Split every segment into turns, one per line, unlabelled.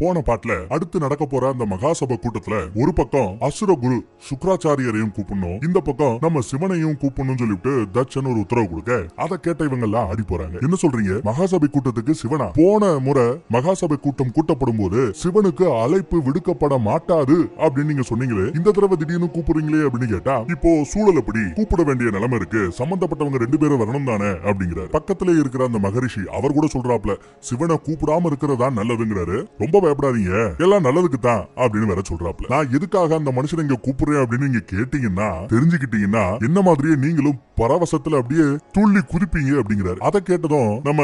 போன பாட்டுல அடுத்து நடக்க போற அந்த மகாசபை கூட்டத்துல ஒரு பக்கம் அசுர குரு சுக்கராச்சாரியரையும் கூப்பிடணும் இந்த பக்கம் நம்ம சிவனையும் கூப்பிடணும் சொல்லிட்டு தட்சன் ஒரு உத்தரவு கொடுக்க. அதை கேட்ட இவங்க எல்லாம் ஆடி போறாங்க. என்ன சொல்றீங்க? மகாசபை கூட்டத்துக்கு சிவனா? போன முறை மகாசபை கூட்டம் கூட்டப்படும் போது சிவனுக்கு அழைப்பு விடுக்கப்பட மாட்டாது அப்படின்னு நீங்க சொன்னீங்களே இந்த தடவை திடீர்னு கூப்பிடுறீங்களே அப்படின்னு கேட்டா இப்போ சூழல் எப்படி? கூப்பிட வேண்டிய நிலைமை இருக்கு. சம்பந்தப்பட்டவங்க ரெண்டு பேரும் வரணும் தானே அப்படிங்கிறாரு. பக்கத்திலே இருக்கிற அந்த மகரிஷி அவர் கூட சொல்றாப்ல சிவனை கூப்பிடாம இருக்கிறதா நல்லதுங்கிறாரு. ரொம்ப பயப்படாதீங்க. எல்லாம் நல்லதுக்கு தான் அப்படின்னு வேற சொல்றாப்ல. நான் எதுக்காக அந்த மனுஷன் இங்க கூப்பிடுறேன் அப்படின்னு நீங்க கேட்டீங்கன்னா தெரிஞ்சுக்கிட்டீங்கன்னா என்ன மாதிரியே நீங்களும் பரவசத்துல அப்படியே துள்ளி குதிப்பீங்க அப்படிங்கிறாரு. அதை கேட்டதும் நம்ம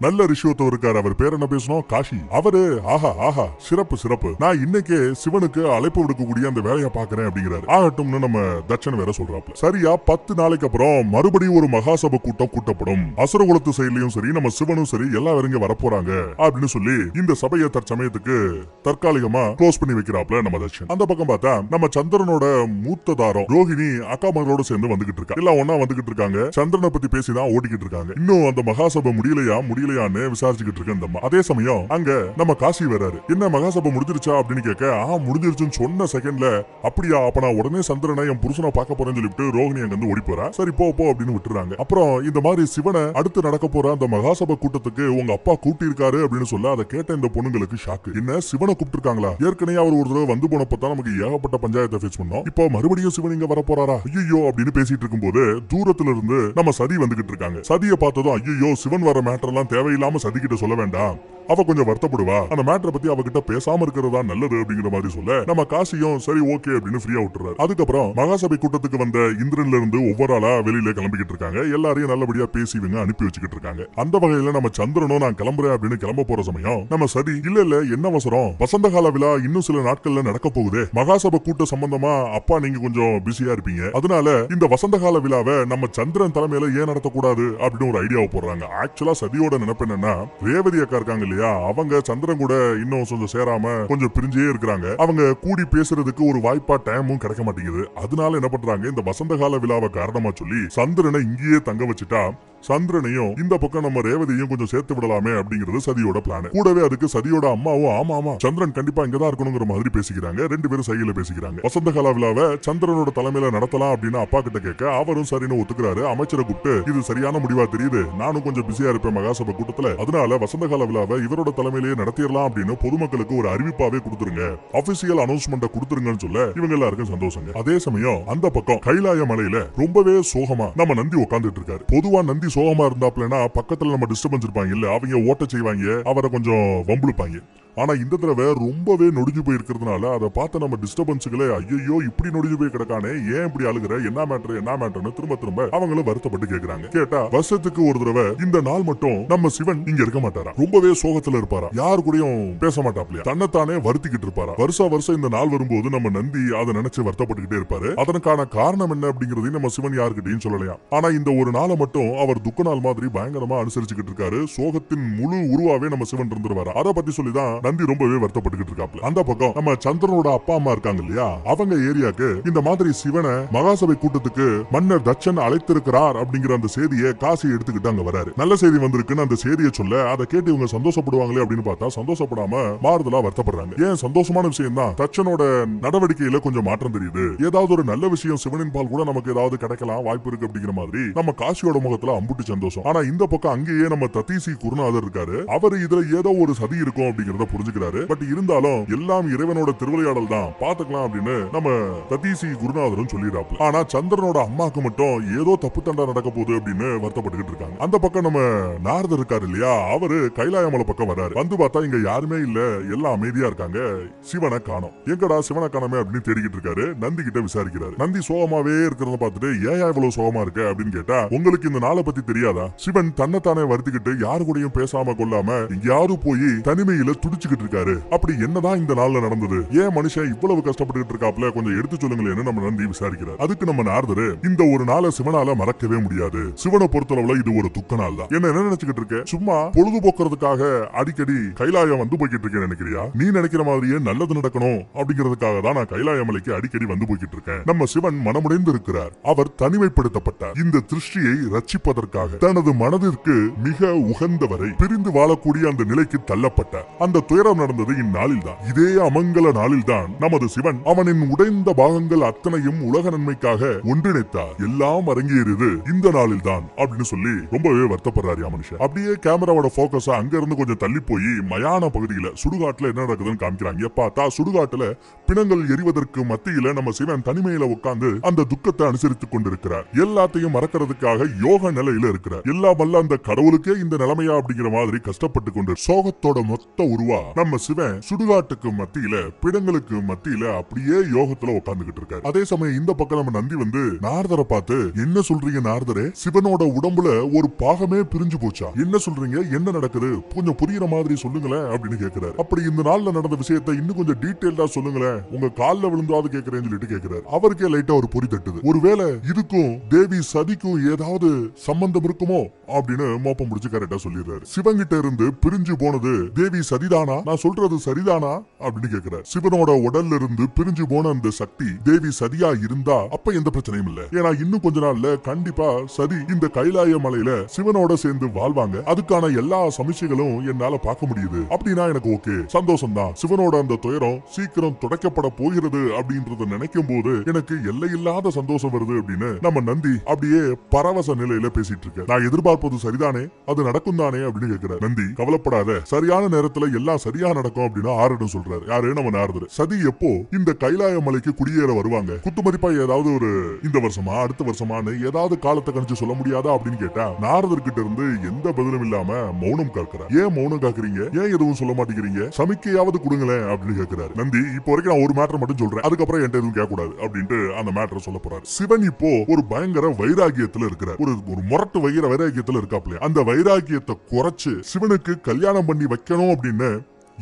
நல்ல ரிஷிவத்தவர் இருக்காரு. அவர் பேர் என்ன பேசணும்? காஷி. அவரு ஆஹா ஆஹா சிறப்பு சிறப்பு. நான் இன்னைக்கே சிவனுக்கு அழைப்பு விடுக்கக்கூடிய அந்த வேலையை பாக்குறேன் அப்படிங்கிறாரு. ஆகட்டும்னு நம்ம தட்சன் வேற சொல்றாப்ல. சரியா பத்து நாளைக்கு அப்புறம் மறுபடியும் ஒரு மகாசபை கூட்டம் கூட்டப்படும். அசுரகுலத்து செயலையும் சரி நம்ம சிவனும் சரி எல்லாரும் இங்க வரப்போறாங்க அப்படின்னு சொல்லி இந்த சபையை தற்சமயத்துக்கு பண்றதுக்கு தற்காலிகமா க்ளோஸ் பண்ணி வைக்கிறாப்ல நம்ம தட்சன் அந்த பக்கம் பார்த்தா நம்ம சந்திரனோட மூத்த தாரம் ரோஹிணி அக்கா மகளோட சேர்ந்து வந்துகிட்டு இருக்கா. எல்லாம் ஒன்னா வந்துகிட்டு இருக்காங்க. சந்திரனை பத்தி பேசிதான் ஓடிக்கிட்டு இருக்காங்க. இன்னும் அந்த மகாசபை முடியலையா முடியலையான்னு விசாரிச்சுக்கிட்டு இருக்கு இந்த அதே சமயம் அங்க நம்ம காசி வராரு என்ன மகாசபை முடிஞ்சிருச்சா அப்படின்னு கேட்க ஆ முடிஞ்சிருச்சுன்னு சொன்ன செகண்ட்ல அப்படியா அப்ப நான் உடனே சந்திரனை என் புருஷனை பார்க்க போறேன்னு சொல்லிட்டு ரோஹிணி அங்க இருந்து ஓடி போறா. சரி போ போ அப்படின்னு விட்டுறாங்க. அப்புறம் இந்த மாதிரி சிவனை அடுத்து நடக்க போற அந்த மகாசபை கூட்டத்துக்கு உங்க அப்பா கூட்டி இருக்காரு அப்படின்னு சொல்ல அதை கேட்ட இந்த பொண்ணுங்களுக்கு ஷாக் ஷாக்கு என்ன சிவனை கூப்பிட்டுருக்காங்களா? ஏற்கனவே அவர் ஒரு தடவை வந்து போனப்பதான் நமக்கு ஏகப்பட்ட பஞ்சாயத்தை ஃபேஸ் பண்ணோம். இப்போ மறுபடியும் சிவன் இங்க வர போறாரா ஐயோ அப்படின்னு பேசிட்டு இருக்கும்போது தூரத்துல இருந்து நம்ம சதி வந்துகிட்டு இருக்காங்க. சதியை பார்த்ததும் ஐயோ சிவன் வர மேட்டர் எல்லாம் தேவையில்லாம சதி கிட்ட சொல்ல வேண்டாம். அவ கொஞ்சம் வருத்தப்படுவா. அந்த மேட்டரை பத்தி அவகிட்ட பேசாம இருக்கிறதா நல்லது அப்படிங்கிற மாதிரி சொல்ல நம்ம காசியும் சரி ஓகே அப்படின்னு ஃப்ரீயா விட்டுறாரு. அதுக்கப்புறம் மகாசபை கூட்டத்துக்கு வந்த இந்திரன்ல இருந்து ஒவ்வொரு ஆளா வெளியில கிளம்பிக்கிட்டு இருக்காங்க. எல்லாரையும் நல்லபடியா பேசி இவங்க அனுப்பி வச்சுக்கிட்டு இருக்காங்க. அந்த வகையில நம்ம சந்திரனும் நான் கிளம்புறேன் அப்படின்னு கிளம்ப போற சமயம் நம்ம சதி இல்ல இல்ல என்ன அவசரம்? வசந்த கால விழா இன்னும் சில நாட்கள்ல நடக்க போகுது. மகாசபை கூட்ட சம்பந்தமா அப்பா நீங்க கொஞ்சம் பிஸியா இருப்பீங்க. அதனால இந்த வசந்த கால விழாவை நம்ம சந்திரன் தலைமையில ஏன் நடத்தக்கூடாது? அப்படின்னு ஒரு ஐடியாவை போடுறாங்க. ஆக்சுவலா சதியோட நினைப்பு என்னன்னா ரேவதி அக்கா இருக்காங்க இல்லையா? அவங்க சந்திரன் கூட இன்னும் கொஞ்சம் சேராம கொஞ்சம் பிரிஞ்சே இருக்கிறாங்க. அவங்க கூடி பேசுறதுக்கு ஒரு வாய்ப்பா டைமும் கிடைக்க மாட்டேங்குது. அதனால என்ன பண்றாங்க? இந்த வசந்த கால விழாவை காரணமா சொல்லி சந்திரனை இங்கேயே தங்க வச்சுட்டா சந்திரனையும் இந்த பக்கம் நம்ம ரேவதியும் கொஞ்சம் சேர்த்து விடலாமே அப்படிங்கிறது சதியோட பிளான் கூடவே அதுக்கு சதியோட அம்மாவும் ஆமா ஆமா சந்திரன் கண்டிப்பா இங்கதான் இருக்கணுங்கிற மாதிரி பேசிக்கிறாங்க. ரெண்டு பேரும் சையில பேசிக்கிறாங்க. வசந்த கால விழாவை சந்திரனோட தலைமையில நடத்தலாம் அப்படின்னு அப்பா கிட்ட கேட்க அவரும் சரின்னு ஒத்துக்கிறாரு. அமைச்சரை கூப்பிட்டு இது சரியான முடிவா தெரியுது? நானும் கொஞ்சம் பிஸியா இருப்பேன் மகாசபை கூட்டத்துல. அதனால வசந்த கால விழாவை இவரோட தலைமையிலேயே நடத்திடலாம் அப்படின்னு பொதுமக்களுக்கு ஒரு அறிவிப்பாவே கொடுத்துருங்க. அபிஷியல் அனௌன்ஸ்மெண்ட் கொடுத்துருங்கன்னு சொல்ல இவங்க எல்லாருக்கும் சந்தோஷங்க. அதே சமயம் அந்த பக்கம் கைலாய மலையில ரொம்பவே சோகமா நம்ம நந்தி உட்கார்ந்துட்டு இருக்காரு. பொதுவா நந்தி சோகமா இருந்தாப்லன்னா பக்கத்துல நம்ம டிஸ்டர்பன்ஸ் இருப்பாங்க இல்ல? அவங்க ஓட்ட செய்வாங்க அவரை கொஞ்சம் வம்புழுப்பாங்க. ஆனா இந்த தடவை ரொம்பவே நொடிஞ்சு போயிருக்கிறதுனால அதை பார்த்து நம்ம டிஸ்டர்பன்ஸுகளே ஐயோ இப்படி நொடிஞ்சு போய் கிடக்கானே ஏன் இப்படி அழுகிற என்ன மேட்டர் என்ன மேட்டர்னு திரும்ப திரும்ப அவங்களும் வருத்தப்பட்டு கேக்குறாங்க. கேட்டா வருஷத்துக்கு ஒரு தடவை இந்த நாள் மட்டும் நம்ம சிவன் இங்க இருக்க மாட்டாரா? ரொம்பவே சோகத்துல இருப்பாரா? யாரு கூடயும் பேச மாட்டாப்லையா? தன்னைத்தானே வருத்திக்கிட்டு இருப்பாரா? வருஷா வருஷம் இந்த நாள் வரும்போது நம்ம நந்தி அதை நினைச்சு வருத்தப்பட்டுக்கிட்டே இருப்பாரு. அதற்கான காரணம் என்ன அப்படிங்கறதையும் நம்ம சிவன் யாருக்கிட்டையும் சொல்லலையா? ஆனா இந்த ஒரு நாளை மட்டும் அவர் துக்க நாள் மாதிரி பயங்கரமா அனுசரிச்சுக்கிட்டு இருக்காரு. சோகத்தின் முழு உருவாவே நம்ம சிவன் இருந்துருவாரு? அதை பத்தி சொல்லிதான் நந்தி ரொம்பவே வருத்தப்பட்டுக்கிட்டு இருக்காப்ல அந்த பக்கம் நம்ம சந்திரனோட அப்பா அம்மா இருக்காங்க இல்லையா? அவங்க ஏரியாக்கு இந்த மாதிரி சிவனை மகாசபை கூட்டத்துக்கு மன்னர் தட்சன் அழைத்திருக்கிறார் அப்படிங்கிற அந்த செய்தியை காசி எடுத்துக்கிட்டு அங்க வராரு. நல்ல செய்தி வந்திருக்குன்னு அந்த செய்தியை சொல்ல அதை கேட்டு இவங்க சந்தோஷப்படுவாங்களே அப்படின்னு பார்த்தா சந்தோஷப்படாம மாறுதலா வருத்தப்படுறாங்க. ஏன் சந்தோஷமான விஷயம் தான் தச்சனோட நடவடிக்கையில கொஞ்சம் மாற்றம் தெரியுது. ஏதாவது ஒரு நல்ல விஷயம் சிவனின் பால் கூட நமக்கு ஏதாவது கிடைக்கலாம் வாய்ப்பு இருக்கு அப்படிங்கிற மாதிரி நம்ம காசியோட முகத்துல அம்புட்டு சந்தோஷம். ஆனா இந்த பக்கம் அங்கேயே நம்ம தத்தீசி குருநாதர் இருக்காரு. அவர் இதுல ஏதோ ஒரு சதி இருக்கும் அப்படிங்கறத புரிஞ்சுக்கிறாரு. பட் இருந்தாலும் எல்லாம் இறைவனோட திருவிளையாடல் தான். பாத்துக்கலாம் அப்படின்னு நம்ம தத்தீசி குருநாதரும் சொல்லிடுறாப்ல. ஆனா சந்திரனோட அம்மாக்கு மட்டும் ஏதோ தப்பு தண்டா நடக்க போகுது அப்படின்னு வருத்தப்பட்டுக்கிட்டு இருக்காங்க. அந்த பக்கம் நம்ம நாரதர் இருக்காரு இல்லையா? அவரு கைலாயமலை பக்கம் வராரு. வந்து பார்த்தா இங்க யாருமே இல்ல. எல்லாம் அமைதியா இருக்காங்க. சிவனை காணும். எங்கடா சிவனை காணமே அப்படின்னு தேடிக்கிட்டு இருக்காரு. நந்தி கிட்ட விசாரிக்கிறாரு. நந்தி சோகமாவே இருக்கிறத பார்த்துட்டு ஏன் இவ்வளவு சோகமா இருக்க? அப்படின்னு கேட்டா உங்களுக்கு இந்த நாளை பத்தி தெரியாதா? சிவன் தன்னைத்தானே வருத்திக்கிட்டு யாரு கூடயும் பேசாம கொள்ளாம எங்கேயாவது போய் தனிமையில துடி துடிச்சுக்கிட்டு இருக்காரு. அப்படி என்னதான் இந்த நாள்ல நடந்தது? ஏன் மனுஷன் இவ்வளவு கஷ்டப்பட்டுக்கிட்டு இருக்காப்ல கொஞ்சம் எடுத்து சொல்லுங்களேன்னு நம்ம நந்தி விசாரிக்கிறார். அதுக்கு நம்ம நாரதரு இந்த ஒரு நாளை சிவனால மறக்கவே முடியாது. சிவனை பொறுத்தளவுல இது ஒரு துக்க நாள் தான். என்ன என்ன நினைச்சுக்கிட்டு இருக்க? சும்மா பொழுதுபோக்குறதுக்காக அடிக்கடி கைலாயம் வந்து போய்கிட்டு இருக்கேன் நினைக்கிறியா? நீ நினைக்கிற மாதிரியே நல்லது நடக்கணும் அப்படிங்கிறதுக்காக தான் நான் கைலாய மலைக்கு அடிக்கடி வந்து போய்கிட்டு இருக்கேன். நம்ம சிவன் மனமுடைந்து இருக்கிறார். அவர் தனிமைப்படுத்தப்பட்டார். இந்த திருஷ்டியை ரட்சிப்பதற்காக தனது மனதிற்கு மிக உகந்தவரை பிரிந்து வாழக்கூடிய அந்த நிலைக்கு தள்ளப்பட்டார். அந்த துயரம் நடந்தது இந்நாளில் தான். இதே அமங்கல நாளில் தான் நமது சிவன் அவனின் உடைந்த பாகங்கள் அத்தனையும் உலக நன்மைக்காக ஒன்றிணைத்தார். எல்லாம் அரங்கேறியது இந்த நாளில் தான் அப்படின்னு சொல்லி ரொம்பவே வருத்தப்படுறாரு யா மனுஷன் அப்படியே கேமராவோட போக்கஸ் அங்க இருந்து கொஞ்சம் தள்ளி போய் மயான பகுதியில சுடுகாட்டுல என்ன நடக்குதுன்னு காமிக்கிறாங்க. பார்த்தா சுடுகாட்டுல பிணங்கள் எரிவதற்கு மத்தியில நம்ம சிவன் தனிமையில உட்கார்ந்து அந்த துக்கத்தை அனுசரித்துக் கொண்டிருக்கிறார். எல்லாத்தையும் மறக்கிறதுக்காக யோக நிலையில இருக்கிறார். எல்லாம் வல்ல அந்த கடவுளுக்கே இந்த நிலைமையா அப்படிங்கிற மாதிரி கஷ்டப்பட்டு கொண்டு சோகத்தோட மொத்த உருவா நம்ம சிவன் சுடுகாட்டுக்கு மத்தியில பிடங்களுக்கு மத்தியில அப்படியே யோகத்துல உட்கார்ந்துகிட்டு இருக்காரு. அதே சமயம் இந்த பக்கம் நம்ம நந்தி வந்து நாரதரை பார்த்து என்ன சொல்றீங்க நாரதரே? சிவனோட உடம்புல ஒரு பாகமே பிரிஞ்சு போச்சா? என்ன சொல்றீங்க? என்ன நடக்குது? கொஞ்சம் புரியுற மாதிரி சொல்லுங்களேன் அப்படின்னு கேக்குறாரு. அப்படி இந்த நாள்ல நடந்த விஷயத்தை இன்னும் கொஞ்சம் டீட்டெயில்டா சொல்லுங்களேன். உங்க கால்ல விழுந்தாவது கேக்குறேன்னு சொல்லிட்டு கேக்குறாரு. அவருக்கே லைட்டா ஒரு பொறி தட்டுது. ஒருவேளை இதுக்கும் தேவி சதிக்கும் ஏதாவது சம்பந்தம் இருக்குமோ? அப்படின்னு மோப்பம் முடிச்சு கரெக்டா சொல்லிடுறாரு. சிவங்கிட்ட இருந்து பிரிஞ்சு போனது தேவி சதிதானா நான் சொல்றது சரிதானா? அப்படின்னு கேக்குறாரு. சிவனோட உடல்ல இருந்து பிரிஞ்சு போன அந்த சக்தி தேவி சதியா இருந்தா அப்ப எந்த பிரச்சனையும் இல்ல. ஏன்னா இன்னும் கொஞ்ச நாள்ல கண்டிப்பா சதி இந்த கைலாய மலையில சிவனோட சேர்ந்து வாழ்வாங்க. அதுக்கான எல்லா சமிச்சைகளும் என்னால பார்க்க முடியுது. அப்படின்னா எனக்கு ஓகே. சந்தோஷம் தான் சிவனோட அந்த துயரம் சீக்கிரம் துடைக்கப்பட போகிறது அப்படின்றத நினைக்கும் போது எனக்கு எல்லையில்லாத சந்தோஷம் வருது அப்படின்னு நம்ம நந்தி அப்படியே பரவச நிலையில பேசிட்டு இருக்க நான் எதிர்பார்க்க எதிர்பார்ப்பது சரிதானே? அது நடக்கும் தானே அப்படின்னு கேக்குறாரு நந்தி கவலைப்படாத. சரியான நேரத்துல எல்லாம் சரியா நடக்கும் அப்படின்னு ஆரடம் சொல்றாரு. யாரு? நம்ம நாரதர். சதி எப்போ? இந்த கைலாய மலைக்கு குடியேற வருவாங்க. குத்து மதிப்பா ஏதாவது ஒரு இந்த வருஷமா அடுத்த வருஷமான்னு ஏதாவது காலத்தை கணிச்சு சொல்ல முடியாதா அப்படின்னு கேட்டா நாரதர் கிட்ட இருந்து எந்த பதிலும் இல்லாம மௌனம் காக்குறார் ஏன் மௌனம் காக்குறீங்க? ஏன் எதுவும் சொல்ல மாட்டேங்கிறீங்க? சமிக்கையாவது கொடுங்களேன் அப்படின்னு கேக்குறாரு. நந்தி இப்போ வரைக்கும் நான் ஒரு மேட்டர் மட்டும் சொல்றேன். அதுக்கப்புறம் என்கிட்ட எதுவும் கேட்க கூடாது அப்படின்ட்டு அந்த மேட்டரை சொல்ல போறாரு. சிவன் இப்போ ஒரு பயங்கர வைராகியத்துல இருக்கிறார். ஒரு ஒரு முரட்டு வைர வைராகியத்துல இருக்காப்ல அந்த வைராகியத்தை குறைச்சு சிவனுக்கு கல்யாணம் பண்ணி வைக்கணும் அப்படின்னு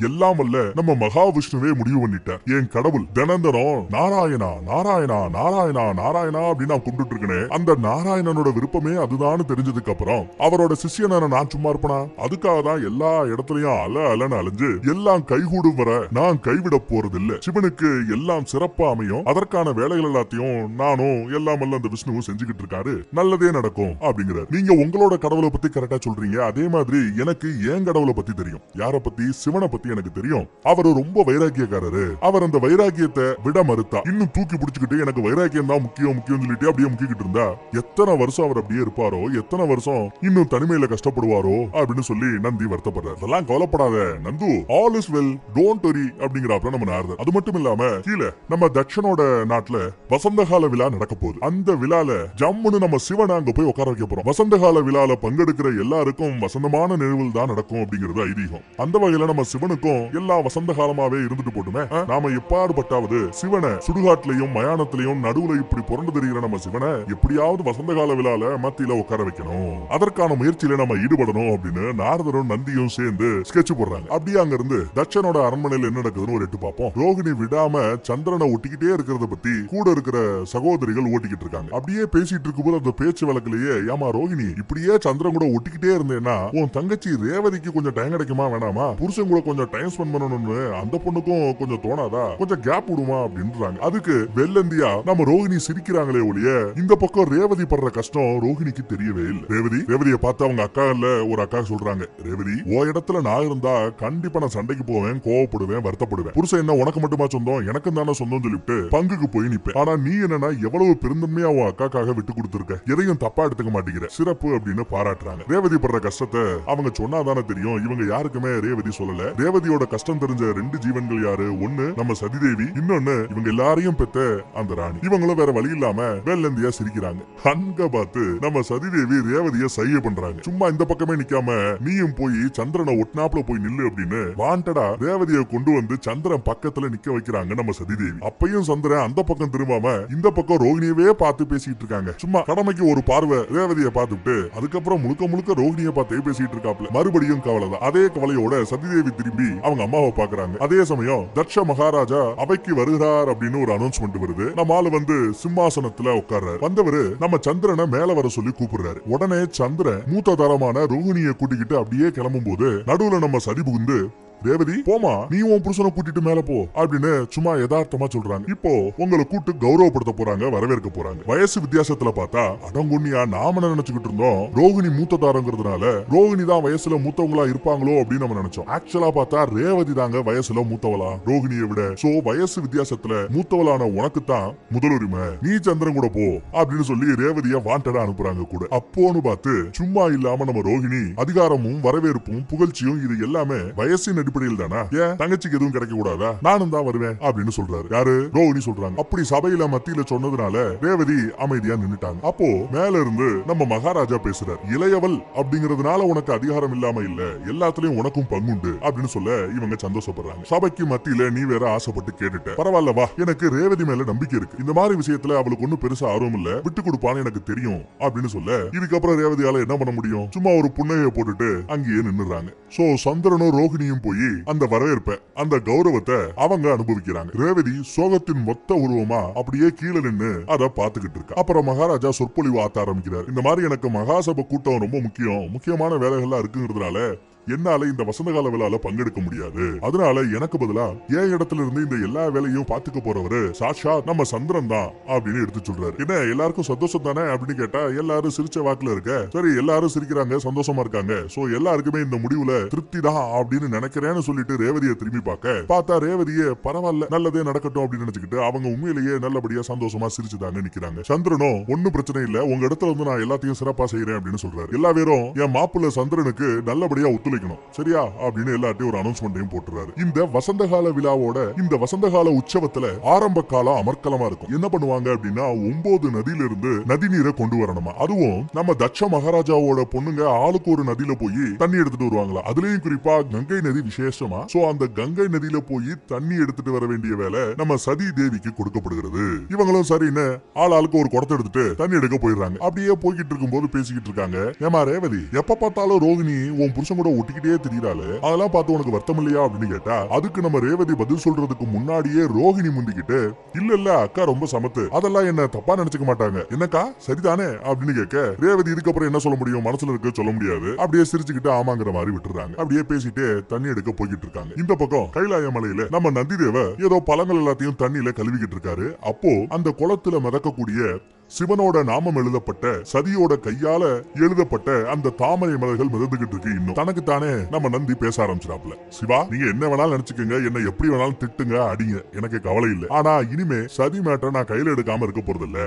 எல்லாம் அல்ல நம்ம மகாவிஷ்ணுவே முடிவு பண்ணிட்டார். என் கடவுள் தினந்தனம் நாராயணா நாராயணா நாராயணா நாராயணா அப்படின்னு நான் கும்பிட்டு இருக்கேன் அந்த நாராயணனோட விருப்பமே அதுதான் தெரிஞ்சதுக்கு அப்புறம் அவரோட சிஷியனை நான் சும்மா இருப்பனா? அதுக்காக தான் எல்லா இடத்துலயும் அல அலன்னு அலைஞ்சு எல்லாம் கைகூடும் வர நான் கைவிட போறது இல்ல சிவனுக்கு எல்லாம் சிறப்பா அமையும். அதற்கான வேலைகள் எல்லாத்தையும் நானும் எல்லாம் அல்ல அந்த விஷ்ணுவும் செஞ்சுக்கிட்டு இருக்காரு. நல்லதே நடக்கும் அப்படிங்கிறார். நீங்க உங்களோட கடவுளை பத்தி கரெக்டா சொல்றீங்க. அதே மாதிரி எனக்கு ஏன் கடவுளை பத்தி தெரியும். யார பத்தி? சிவனை பத்தி எனக்கு தெரியும். அவரு ரொம்ப வைராக்கியக்காரரு. அவர் அந்த வைராக்கியத்தை விட மறுத்தா. இன்னும் தூக்கி பிடிச்சுக்கிட்டு எனக்கு வைராக்கியம் தான் முக்கியம் முக்கியம் சொல்லிட்டு அப்படியே முக்கிக்கிட்டு இருந்தா எத்தனை வருஷம் அவர் அப்படியே இருப்பாரோ எத்தனை வருஷம் இன்னும் தனிமையில கஷ்டப்படுவாரோ அப்படின்னு சொல்லி நந்தி வருத்தப்படுறாரு அதெல்லாம் கவலைப்படாத Nandhu. All is well don't worry அப்படிங்கிறாப்ல நம்ம நாரதர். அது மட்டும் இல்லாம கீழே நம்ம தட்சனோட நாட்டுல வசந்த கால விழா நடக்க போகுது. அந்த விழால ஜம்முன்னு நம்ம சிவனை அங்க போய் உட்கார வைக்க போறோம். வசந்த கால விழால பங்கெடுக்கிற எல்லாருக்கும் வசந்தமான நிகழ்வுகள் தான் நடக்கும் அப்படிங்கிறது ஐதீகம். அந்த வகையில நம்ம சிவனு சிவனுக்கும் எல்லாம் வசந்த காலமாவே இருந்துட்டு போட்டுமே. ஆ? நாம எப்பாடுபட்டாவது சிவனை சுடுகாட்டுலயும் மயானத்திலையும் நடுவுல இப்படி புரண்டு தெரிகிற நம்ம சிவனை எப்படியாவது வசந்த கால விழால மத்தியில உட்கார வைக்கணும். அதற்கான முயற்சியில நம்ம ஈடுபடணும் அப்படின்னு நாரதரும் நந்தியும் சேர்ந்து ஸ்கெட்ச் போடுறாங்க. அப்படியே அங்க இருந்து தட்சனோட அரண்மனையில் என்ன நடக்குதுன்னு ஒரு எட்டு பார்ப்போம். ரோகிணி விடாம சந்திரனை ஒட்டிக்கிட்டே இருக்கிறத பத்தி கூட இருக்கிற சகோதரிகள் ஓட்டிக்கிட்டு இருக்காங்க. அப்படியே பேசிட்டு இருக்கும்போது அந்த பேச்சு வழக்கிலேயே ஏமா ரோகிணி இப்படியே சந்திரன் கூட ஒட்டிக்கிட்டே இருந்தேன்னா உன் தங்கச்சி ரேவதிக்கு கொஞ்சம் டைம் கிடைக்குமா? வேணாமா? புருஷன் கூட கொஞ்சம் டைம் ஸ்பெண்ட் பண்ணணும்னு அந்த பொண்ணுக்கும் கொஞ்சம் தோணாதா? கொஞ்சம் கேப் விடுமா அப்படின்றாங்க. அதுக்கு வெள்ளந்தியா நம்ம ரோஹிணி சிரிக்கிறாங்களே ஒழிய இந்த பக்கம் ரேவதி படுற கஷ்டம் ரோகிணிக்கு தெரியவே இல்லை. ரேவதி ரேவதியை பார்த்து அவங்க அக்கா இல்ல ஒரு அக்கா சொல்றாங்க. ரேவதி ஓ இடத்துல நான் இருந்தா கண்டிப்பா நான் சண்டைக்கு போவேன் கோவப்படுவேன் வருத்தப்படுவேன். புருஷன் என்ன உனக்கு மட்டுமா சொந்தம்? எனக்கும் தானே சொந்தம் சொல்லிட்டு பங்குக்கு போய் நிப்பேன் ஆனா நீ என்னன்னா எவ்வளவு பெருந்தன்மையா உன் அக்காக்காக விட்டு கொடுத்துருக்க? எதையும் தப்பா எடுத்துக்க மாட்டேங்கிற. சிறப்பு அப்படின்னு பாராட்டுறாங்க. ரேவதி படுற கஷ்டத்தை அவங்க சொன்னாதானே தெரியும். இவங்க யாருக்குமே ரேவதி சொல்லல. ரேவதியோட கஷ்டம் தெரிஞ்ச ரெண்டு ஜீவன்கள் யாரு? ஒண்ணு நம்ம சதிதேவி இன்னொன்னு இவங்க எல்லாரையும் பெத்த அந்த ராணி. இவங்களும் வேற வழி இல்லாம வேலந்தியா சிரிக்கிறாங்க. அங்க பார்த்து நம்ம சதிதேவி ரேவதிய சைய பண்றாங்க. சும்மா இந்த பக்கமே நிக்காம நீயும் போய் சந்திரனை ஒட்டினாப்ல போய் நில்லு அப்படின்னு வாண்டடா ரேவதிய கொண்டு வந்து சந்திரன் பக்கத்துல நிக்க வைக்கிறாங்க நம்ம சதிதேவி. அப்பயும் சந்திரன் அந்த பக்கம் திரும்பாம இந்த பக்கம் ரோகிணியவே பார்த்து பேசிட்டு இருக்காங்க. சும்மா கடமைக்கு ஒரு பார்வை ரேவதியை பார்த்துட்டு அதுக்கப்புறம் முழுக்க முழுக்க ரோகிணியை பார்த்தே பேசிட்டு இருக்காப்ல மறுபடியும் கவலை தான் அதே கவலையோட சதிதேவி திரும்பி அவங்க அம்மாவை பாக்குறாங்க அதே சமயம் தட்ச மகாராஜா அவைக்கு வருகிறார் அப்படின்னு ஒரு அனௌன்ஸ்மெண்ட் வருது. நம்ம ஆளு வந்து சிம்மாசனத்துல உட்கார்றாரு. வந்தவரு நம்ம சந்திரனை மேல வர சொல்லி கூப்பிடுறாரு. உடனே சந்திரன் மூத்த தரமான ரோகிணியை கூட்டிக்கிட்டு அப்படியே கிளம்பும் போது நடுவுல நம்ம சதி புகுந்து ரேவதி போமா நீ உன் புருஷனை கூட்டிட்டு மேல போ அப்படின்னு சும்மா யதார்த்தமா சொல்றாங்க. இப்போ உங்களை கூட்டு கௌரவப்படுத்த போறாங்க வரவேற்க போறாங்க. வயசு வித்தியாசத்துல பார்த்தா அடங்குண்ணியா நாம நினைச்சுக்கிட்டு இருந்தோம்? ரோகிணி மூத்த தாரங்கிறதுனால ரோகிணி தான் வயசுல மூத்தவங்களா இருப்பாங்களோ அப்படின்னு நம்ம நினைச்சோம். ஆக்சுவலா பார்த்தா ரேவதி தாங்க வயசுல மூத்தவளா. ரோகிணியை விட சோ வயசு வித்தியாசத்துல மூத்தவளான உனக்கு தான் முதலுரிமை. நீ சந்திரன் கூட போ அப்படின்னு சொல்லி ரேவதிய வாண்டடா அனுப்புறாங்க கூட. அப்போன்னு பார்த்து சும்மா இல்லாம நம்ம ரோகிணி அதிகாரமும் வரவேற்பும் புகழ்ச்சியும் இது எல்லாமே வயசின் அடிப்படையில் தானா ஏன்? தங்கச்சிக்கு எதுவும் கிடைக்க கூடாதா நானும் தான் வருவேன் அப்படின்னு சொல்றாரு. யாரு? ரோகிணி சொல்றாங்க. அப்படி சபையில மத்தியில சொன்னதுனால ரேவதி அமைதியா நின்னுட்டாங்க. அப்போ மேல இருந்து நம்ம மகாராஜா பேசுறாரு. இளையவள் அப்படிங்கறதுனால உனக்கு அதிகாரம் இல்லாம இல்ல. எல்லாத்துலயும் உனக்கும் பங்குண்டு அப்படின்னு சொல்ல இவங்க சந்தோஷப்படுறாங்க. சபைக்கு மத்தியில நீ வேற ஆசைப்பட்டு கேட்டுட்ட. பரவாயில்ல வா. எனக்கு ரேவதி மேல நம்பிக்கை இருக்கு. இந்த மாதிரி விஷயத்துல அவளுக்கு ஒன்னும் பெருசா ஆர்வம் இல்ல. விட்டு கொடுப்பான்னு எனக்கு தெரியும் அப்படின்னு சொல்ல இதுக்கப்புறம் ரேவதியால என்ன பண்ண முடியும்? சும்மா ஒரு புன்னகையை போட்டுட்டு அங்கேயே நின்னுறாங்க. சோ சந்திரனும் ரோஹிணியும் போய் அந்த வரவேற்பை அந்த கௌரவத்தை அவங்க அனுபவிக்கிறாங்க. ரேவதி சோகத்தின் மொத்த உருவமா அப்படியே கீழே நின்னு அதை பாத்துக்கிட்டு இருக்கா. அப்புறம் மகாராஜா சொற்பொழிவு ஆத்த ஆரம்பிக்கிறார். இந்த மாதிரி எனக்கு மகாசபை கூட்டம் ரொம்ப முக்கியம். முக்கியமான வேலைகள்லாம் இருக்குங்கிறதுனால என்னால இந்த வசந்த கால விழால பங்கெடுக்க முடியாது. அதனால எனக்கு பதிலா என் இடத்துல இருந்து இந்த எல்லா வேலையும் பாத்துக்க போறவரு சாட்சா நம்ம சந்திரன் தான் அப்படின்னு எடுத்து சொல்றாரு. என்ன எல்லாருக்கும் சந்தோஷம் தானே அப்படின்னு கேட்டா எல்லாரும் சிரிச்ச வாக்குல இருக்க சரி எல்லாரும் சிரிக்கிறாங்க சந்தோஷமா இருக்காங்க. சோ எல்லாருக்குமே இந்த முடிவுல திருப்தி தான் அப்படின்னு நினைக்கிறேன்னு சொல்லிட்டு ரேவதியை திரும்பி பார்க்க பார்த்தா ரேவதியே பரவாயில்ல நல்லதே நடக்கட்டும் அப்படின்னு நினைச்சுக்கிட்டு அவங்க உண்மையிலேயே நல்லபடியா சந்தோஷமா சிரிச்சுதாங்க நிக்கிறாங்க. சந்திரனும் ஒண்ணும் பிரச்சனை இல்ல உங்க இடத்துல வந்து நான் எல்லாத்தையும் சிறப்பா செய்யறேன் அப்படின்னு சொல்றாரு. எல்லா பேரும் என் மாப்பிள்ள சந்திரனுக்கு நல்லபடியா ஒத்துழைக்கணும் சரியா? அப்படின்னு எல்லார்ட்டையும் ஒரு அனௌன்ஸ்மெண்ட்டையும் போட்டுறாரு. இந்த வசந்த கால விழாவோட இந்த வசந்த கால உற்சவத்துல ஆரம்ப காலம் அமர்க்கலமா இருக்கும். என்ன பண்ணுவாங்க அப்படின்னா ஒன்பது நதியில இருந்து நதி நீரை கொண்டு வரணுமா? அதுவும் நம்ம தட்ச மகாராஜாவோட பொண்ணுங்க ஆளுக்கு ஒரு நதியில போய் தண்ணி எடுத்துட்டு வருவாங்களா? அதுலயும் குறிப்பா கங்கை நதி விசேஷமா? சோ அந்த கங்கை நதியில போய் தண்ணி எடுத்துட்டு வர வேண்டிய வேலை நம்ம சதி தேவிக்கு கொடுக்கப்படுகிறது. இவங்களும் சரின்னு ஆள் ஆளுக்கு ஒரு குடத்தை எடுத்துட்டு தண்ணி எடுக்க போயிடுறாங்க. அப்படியே போய்கிட்டு இருக்கும்போது பேசிக்கிட்டு இருக்காங்க. ஏமா ரேவதி எப்ப பார்த்தாலும் ரோகிணி உன் புருஷன் கூட ஒட்டிக்கிட்டே திரியிறாளு. அதெல்லாம் பார்த்து உனக்கு வருத்தம் இல்லையா அப்படின்னு கேட்டா அதுக்கு நம்ம ரேவதி பதில் சொல்றதுக்கு முன்னாடியே ரோஹிணி முந்திக்கிட்டு இல்ல இல்ல அக்கா ரொம்ப சமத்து. அதெல்லாம் என்ன தப்பா நினைச்சுக்க மாட்டாங்க. என்னக்கா? சரிதானே? அப்படின்னு கேட்க ரேவதி இதுக்கப்புறம் என்ன சொல்ல முடியும்? மனசுல இருக்க சொல்ல முடியாது. அப்படியே சிரிச்சுக்கிட்டு ஆமாங்கிற மாதிரி விட்டுறாங்க. அப்படியே பேசிட்டு தண்ணி எடுக்க போய்கிட்டு இருக்காங்க. இந்த பக்கம் கைலாய மலையில நம்ம நந்திதேவ ஏதோ பழங்கள் எல்லாத்தையும் தண்ணியில கழுவிக்கிட்டு இருக்காரு. அப்போ அந்த குளத்துல மிதக்கக்கூடிய சிவனோட நாமம் எழுதப்பட்ட சதியோட கையால எழுதப்பட்ட அந்த தாமரை மலர்கள் மிதந்துகிட்டு இருக்கு இன்னும். தனக்கு தானே நம்ம நந்தி பேச ஆரம்பிச்சிடாப்ல சிவா நீங்க என்ன வேணாலும் நினைச்சுக்கோங்க என்ன எப்படி வேணாலும் திட்டுங்க அடிங்க எனக்கு கவலை இல்லை. ஆனா இனிமே சதி மேட்டரை நான் கையில எடுக்காம இருக்க போறது இல்ல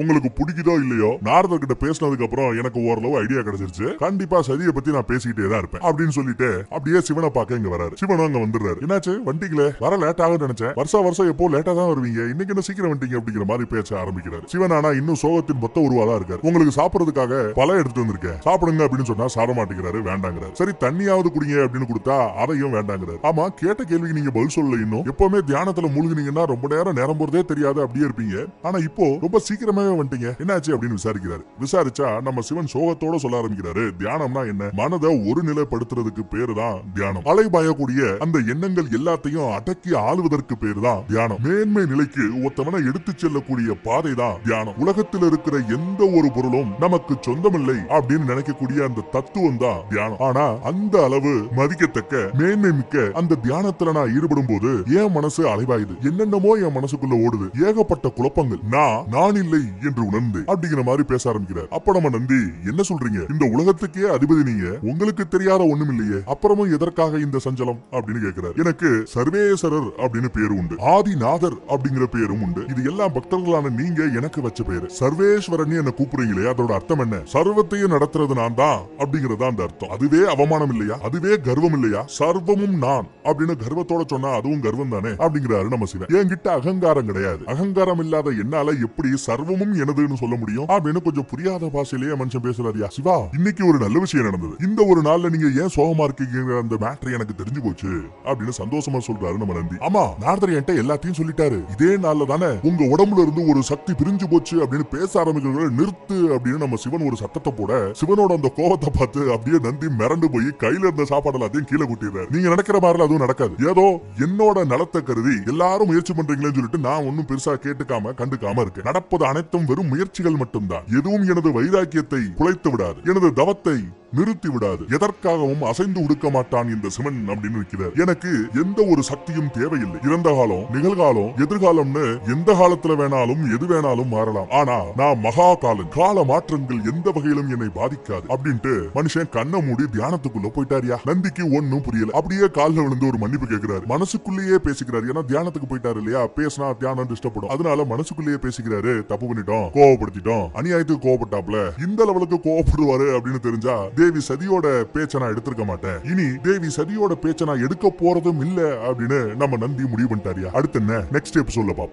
உங்களுக்கு பிடிக்குதோ இல்லையோ? நாரதர் கிட்ட பேசினதுக்கு அப்புறம் எனக்கு ஓரளவு ஐடியா கிடைச்சிருச்சு. கண்டிப்பா சதியை பத்தி நான் பேசிக்கிட்டே தான் இருப்பேன். அப்படின்னு சொல்லிட்டு அப்படியே சிவனை பார்க்க இங்க வராரு. சிவனும் அங்க வந்துடுறாரு. என்னாச்சு? வண்டிகளே வர லேட் ஆகும் நினைச்சேன். வருஷம் வருஷம் எப்போ லேட்டா தான் வருவீங்க? இன்னைக்கு என்ன சீக்கிரம் வண்டிங்க அப்படிங்கிற மாதிரி பேச ஆரம்பிக்கிறாரு. சிவன் ஆனா இன்னும் சோகத்தின் மொத்த உருவா தான் இருக்காரு. உங்களுக்கு சாப்பிடுறதுக்காக பல எடுத்துட்டு வந்திருக்கேன். சாப்பிடுங்க அப்படின்னு சொன்னா சாப்பிட மாட்டேங்கிறாரு வேண்டாங்கிறாரு. சரி தண்ணியாவது குடிங்க அப்படின்னு கொடுத்தா அதையும் வேண்டாங்கிறாரு. ஆமா கேட்ட கேள்விக்கு நீங்க பதில் சொல்லல இன்னும். எப்பவுமே தியானத்துல மூழ்கினீங்கன்னா ரொம்ப நேரம் நேரம் போறதே தெரியாது அப்படியே இருப்பீங்க. ஆனா இப்போ ரொம்ப சீக்கிரமாவே வந்துட்டீங்க? என்னாச்சு அப்படின்னு விசாரிக்கிறாரு. விசாரிச்சா நம்ம சிவன் சோகத்தோட சொல்ல ஆரம்பிக்கிறாரு. தியானம்னா என்ன? மனதை ஒரு நிலைப்படுத்துறதுக்கு பேரு தான் தியானம் அலைபாயக்கூடிய அந்த எண்ணங்கள் எல்லாத்தையும் அடக்கி ஆளுவதற்கு பேரு தான் தியானம். மேன்மை நிலைக்கு ஒருத்தவனை எடுத்து செல்லக்கூடிய பாதை தான் தியானம். உலகத்தில் இருக்கிற எந்த ஒரு பொருளும் நமக்கு சொந்தமில்லை அப்படின்னு நினைக்கக்கூடிய அந்த தத்துவம் தான் தியானம். ஆனா அந்த அளவு மதிக்கத்தக்க மேன்மை மிக்க அந்த தியானத்துல நான் ஈடுபடும் போது என் மனசு அலைவாயுது. என்னென்னமோ என் மனசுக்குள்ள ஓடுது. ஏகப்பட்ட குழப்பங்கள். நான் நான் இல்லை என்று உணர்ந்து அப்படிங்கிற மாதிரி பேச ஆரம்பிக்கிறார். அப்ப நம்ம நந்தி என்ன சொல்றீங்க? இந்த உலகத்துக்கே அதிபதி நீங்க? உங்களுக்கு தெரியாத ஒண்ணும் இல்லையே அப்புறமும் எதற்காக இந்த சஞ்சலம்? அப்படின்னு கேட்கிறார் எனக்கு சர்வேஸ்வரர் அப்படின்னு பேரு உண்டு. ஆதிநாதர் அப்படிங்கிற பேரும் உண்டு. இது எல்லா பக்தர்களான நீங்க எனக்கு வச்ச பேரு. சர்வேஸ்வரன் என்ன கூப்பிடுறீங்களே அதோட அர்த்தம் என்ன? சர்வத்தையும் நடத்துறது நான் தான் அப்படிங்கறதா அந்த அர்த்தம். அதுவே அவமானம் இல்லையா? அதுவே கர்வம் இல்லையா? சர்வமும் நான் அப்படின்னு கர்வத்தோட சொன்னா அதுவும் கர்வம் தானே அப்படிங்கிறாரு நம்ம சிவன். என்கிட்ட அகங்காரம் கிடையாது. அகங்காரம் இல்லாத என்னால எப்படி சர்வமும் எனதுன்னு சொல்ல முடியும். அப்படின்னு கொஞ்சம் புரியாத பாஷையிலேயே மனுஷன் பேசுறாரியா? சிவா இன்னைக்கு ஒரு நல்ல விஷயம் நடந்தது. இந்த ஒரு நாள்ல நீங்க ஏன் சோகமா இருக்கீங்கிற அந்த மேட்ரு எனக்கு தெரிஞ்சு போச்சு. அப்படின்னு சந்தோஷமா சொல்றாரு நம்ம நந்தி. ஆமா நாரதர் என்கிட்ட எல்லாத்தையும் சொல்லிட்டாரு. இதே நாள்ல தானே உங்க உடம்புல இருந்து ஒரு சக்தி பிரிஞ்சு போச்சு அப்படின்னு பேச ஆரம்பிக்கிறவங்க நிறுத்து அப்படின்னு நம்ம சிவன் ஒரு சத்தத்தை போட சிவனோட அந்த கோபத்தை பார்த்து அப்படியே நந்தி மிரண்டு போய் கையில இருந்த சாப்பாடு எல்லாத்தையும் கீழே கூட்டிடுறாரு. நீங்க நடக்கிற மாதிரி அதுவும் நடக்காது. ஏதோ என்னோட நலத்தை கருதி எல்லாரும் முயற்சி பண்றீங்களேன்னு சொல்லிட்டு நான் ஒன்னும் பெருசா கேட்டுக்காம கண்டுக்காம இருக்கேன். நடப்பது அனைத்து அர்த்தம் வெறும் முயற்சிகள் மட்டும்தான். எதுவும் எனது வைராக்கியத்தை குலைத்து விடாது. எனது தவத்தை நிறுத்தி விடாது. எதற்காகவும் அசைந்து உடுக்க மாட்டான் இந்த சிவன் அப்படின்னு இருக்கிறார். எனக்கு எந்த ஒரு சக்தியும் தேவையில்லை. இறந்த காலம் நிகழ்காலம் எதிர்காலம்னு எந்த காலத்துல வேணாலும் எது வேணாலும் மாறலாம். ஆனா நான் மகா காலன் கால மாற்றங்கள் எந்த வகையிலும் என்னை பாதிக்காது அப்படின்ட்டு மனுஷன் கண்ணை மூடி தியானத்துக்குள்ள போயிட்டாரியா? நந்திக்கு ஒன்னும் புரியல. அப்படியே கால்ல விழுந்து ஒரு மன்னிப்பு கேட்கிறாரு மனசுக்குள்ளேயே பேசிக்கிறாரு. ஏன்னா தியானத்துக்கு போயிட்டாரு இல்லையா? பேசினா தியானம் டிஸ்டர்படும் அதனால மனசுக்குள்ளேயே பேசிக்கிறாரு தப்பு பண்ணிட்டோம் கோவப்படுத்திட்டோம் அநியாயத்துக்கு கோவப்பட்டாப்ல இந்த லெவலுக்கு கோவப்படுவாரு அப்படின்னு தெரிஞ்சா தேவி சதியோட பேச்சை நான் எடுத்திருக்க மாட்டேன். இனி தேவி சதியோட பேச்ச நான் எடுக்க போறதும் இல்ல அப்படின்னு நம்ம நந்தி முடிவு பண்ணிட்டாரியா. அடுத்து என்ன? நெக்ஸ்ட் எபிசோட்ல பாப்போம்.